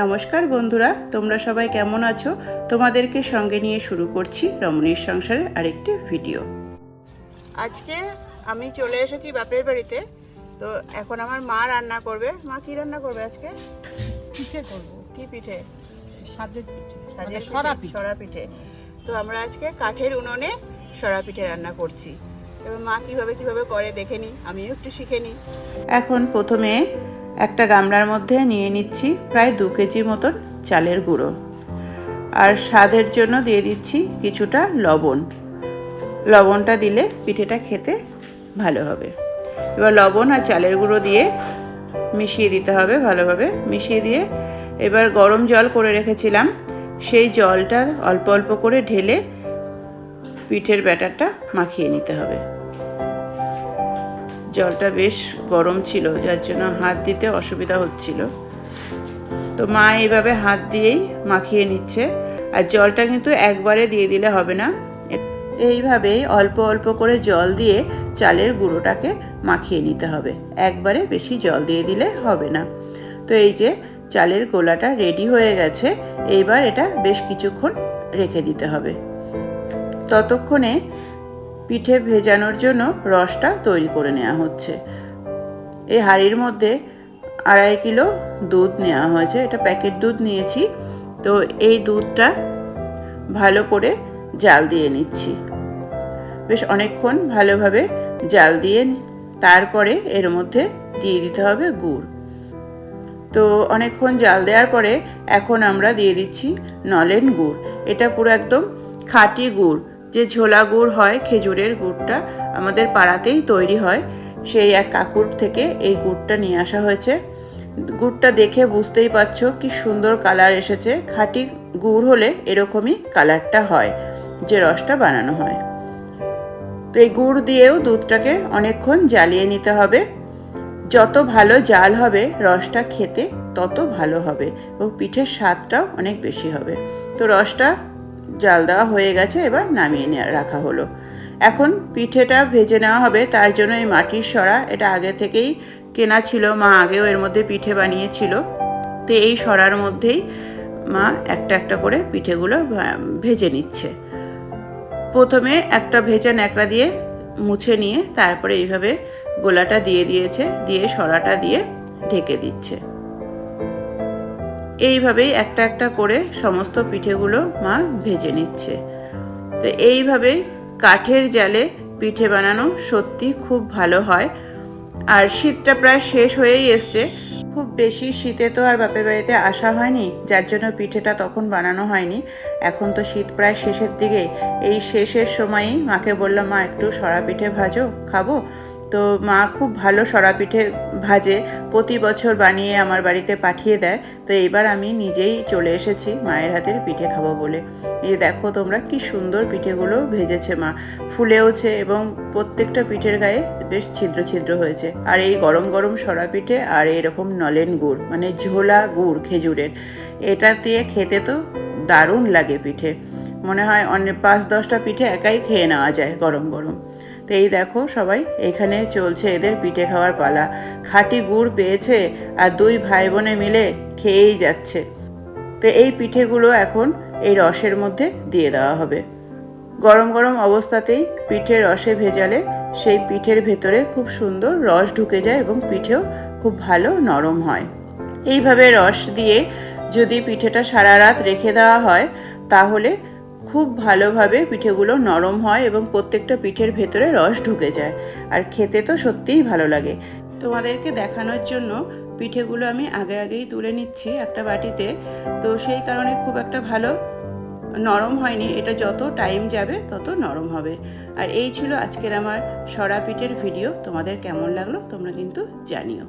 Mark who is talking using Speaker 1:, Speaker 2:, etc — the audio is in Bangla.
Speaker 1: নমস্কার বন্ধুরা তোমরা সবাই কেমন আছো? তোমাদেরকে সঙ্গে নিয়ে শুরু করছি রমণীর সংসারের আরেকটি ভিডিও। আজকে আমি চলে এসেছি বাপের বাড়িতে তো এখন আমার মা রান্না করবে। মা কি রান্না করবে আজকে?
Speaker 2: পিঠে করব।
Speaker 1: কি পিঠে?
Speaker 2: সাজের পিঠে মানে
Speaker 1: সাজের
Speaker 2: সরা
Speaker 1: পিঠে। সরা পিঠে। তো আমরা আজকে কাঠের উনুনে সরা পিঠে রান্না করছি। এবার মা কীভাবে কীভাবে করে দেখে নিই আমিও একটু শিখে নিই এখন প্রথমে একটা গামলার মধ্যে নিয়ে নিচ্ছি প্রায় দু কেজি মতন চালের গুঁড়ো। আর স্বাদের জন্য দিয়ে দিচ্ছি কিছুটা লবণ। লবণটা দিলে পিঠেটা খেতে ভালো হবে। এবার লবণ আর চালের গুঁড়ো দিয়ে মিশিয়ে দিতে হবে ভালোভাবে। মিশিয়ে দিয়ে এবার গরম জল করে রেখেছিলাম। সেই জলটা অল্প অল্প করে ঢেলে পিঠের ব্যাটারটা মাখিয়ে নিতে হবে। জলটা বেশ গরম ছিল, যার জন্য হাত দিতে অসুবিধা হচ্ছিল। তো মা এইভাবে হাত দিয়েই মাখিয়ে নিচ্ছে। আর জলটা কিন্তু একবারে দিয়ে দিলে হবে না। এইভাবেই অল্প অল্প করে জল দিয়ে চালের গুঁড়োটাকে মাখিয়ে নিতে হবে। একবারে বেশি জল দিয়ে দিলে হবে না। তো এই যে চালের গোলাটা রেডি হয়ে গেছে, এইবার এটা বেশ কিছুক্ষণ রেখে দিতে হবে। ততক্ষণে পিঠে ভেজানোর জন্য রসটা তৈরি করে নেওয়া হচ্ছে। এই হাঁড়ির মধ্যে আড়াই কিলো দুধ নেওয়া হয়েছে। এটা প্যাকেট দুধ নিয়েছি। তো এই দুধটা ভালো করে জাল দিয়ে নিচ্ছি। বেশ অনেকক্ষণ ভালোভাবে জাল দিয়ে তারপরে এর মধ্যে দিয়ে দিতে হবে গুড়। তো অনেকক্ষণ জাল দেওয়ার পরে এখন আমরা দিয়ে দিচ্ছি নলেন গুড়। এটা পুরো একদম খাঁটি গুড়। যে ঝোলা গুড় হয়, খেজুরের গুড়টা আমাদের পাড়াতেই তৈরি হয়। সেই এক কাকুর থেকে এই গুড়টা নিয়ে আসা হয়েছে। গুড়টা দেখে বুঝতেই পারছ কি সুন্দর কালার এসেছে। খাঁটি গুড় হলে এরকমই কালারটা হয়, যে রসটা বানানো হয়। তো এই গুড় দিয়েও দুধটাকে অনেকক্ষণ জ্বালিয়ে নিতে হবে। যত ভালো জাল হবে রসটা খেতে, তত ভালো হবে এবং পিঠের স্বাদটাও অনেক বেশি হবে। তো রসটা জাল দেওয়া হয়ে গেছে, এবার নামিয়ে রাখা হলো। এখন পিঠেটা ভেজে নেওয়া হবে, তার জন্য এই মাটির সরা, এটা আগে থেকেই কেনা ছিল, মা আগেও এর মধ্যে পিঠে বানিয়েছিল। তো এই সরার মধ্যেই মা একটা একটা করে পিঠেগুলো ভেজে নিচ্ছে। প্রথমে একটা ভেজা ন্যাকড়া দিয়ে মুছে নিয়ে, তারপরে এইভাবে গোলাটা দিয়ে দিয়েছে, দিয়ে সরাটা দিয়ে ঢেকে দিচ্ছে। এইভাবেই একটা একটা করে সমস্ত পিঠেগুলো মা ভেজে নিচ্ছে। তো এইভাবেই কাঠের জালে পিঠে বানানো সত্যি খুব ভালো হয়। আর শীতটা প্রায় শেষ হয়েই এসছে। খুব বেশি শীতে তো আর বাপের বাড়িতে আসা হয়নি, যার জন্য পিঠেটা তখন বানানো হয়নি। এখন তো শীত প্রায় শেষের দিকে। এই শেষের সময়ই মাকে বললাম, মা, একটু সরা পিঠে ভাজো, খাব? তো মা খুব ভালো সরা পিঠে ভাজে, প্রতি বছর বানিয়ে আমার বাড়িতে পাঠিয়ে দেয়। তো এইবার আমি নিজেই চলে এসেছি মায়ের হাতের পিঠে খাব বলে। এই দেখো তোমরা কি সুন্দর পিঠেগুলো ভেজেছে মা। ফুলেওছে এবং প্রত্যেকটা পিঠের গায়ে বেশ ছিদ্র ছিদ্র হয়েছে। আর এই গরম গরম সরা পিঠে আর এরকম নলেন গুড় মানে ঝোলা গুড় খেজুরের। এটা দিয়ে খেতে তো দারুণ লাগে পিঠে। মনে হয় অনেক পাঁচ দশটা পিঠে একাই খেয়ে নেওয়া যায় গরম গরম। তো এই দেখো সবাই, এখানে চলছে এদের পিঠে খাওয়ার পালা। খাঁটি গুড় পেয়েছে আর দুই ভাই বোনে মিলে খেয়েই যাচ্ছে। তো এই পিঠেগুলো এখন এই রসের মধ্যে দিয়ে দেওয়া হবে। গরম গরম অবস্থাতেই পিঠে রসে ভেজালে সেই পিঠের ভেতরে খুব সুন্দর রস ঢুকে যায় এবং পিঠেও খুব ভালো নরম হয়। এইভাবে রস দিয়ে যদি পিঠেটা সারা রাত রেখে দেওয়া হয়, তাহলে খুব ভালোভাবে পিঠেগুলো নরম হয় এবং প্রত্যেকটা পিঠের ভেতরে রস ঢুকে যায়। আর খেতে তো সত্যিই ভালো লাগে। তোমাদেরকে দেখানোর জন্য পিঠেগুলো আমি আগে আগেই তুলে নিচ্ছি একটা বাটিতে। তো সেই কারণে খুব একটা ভালো নরম হয়নি। এটা যত টাইম যাবে তত নরম হবে। আর এই ছিল আজকের আমার সরা পিঠের ভিডিও তোমাদের কেমন লাগল তোমরা কিন্তু জানিও।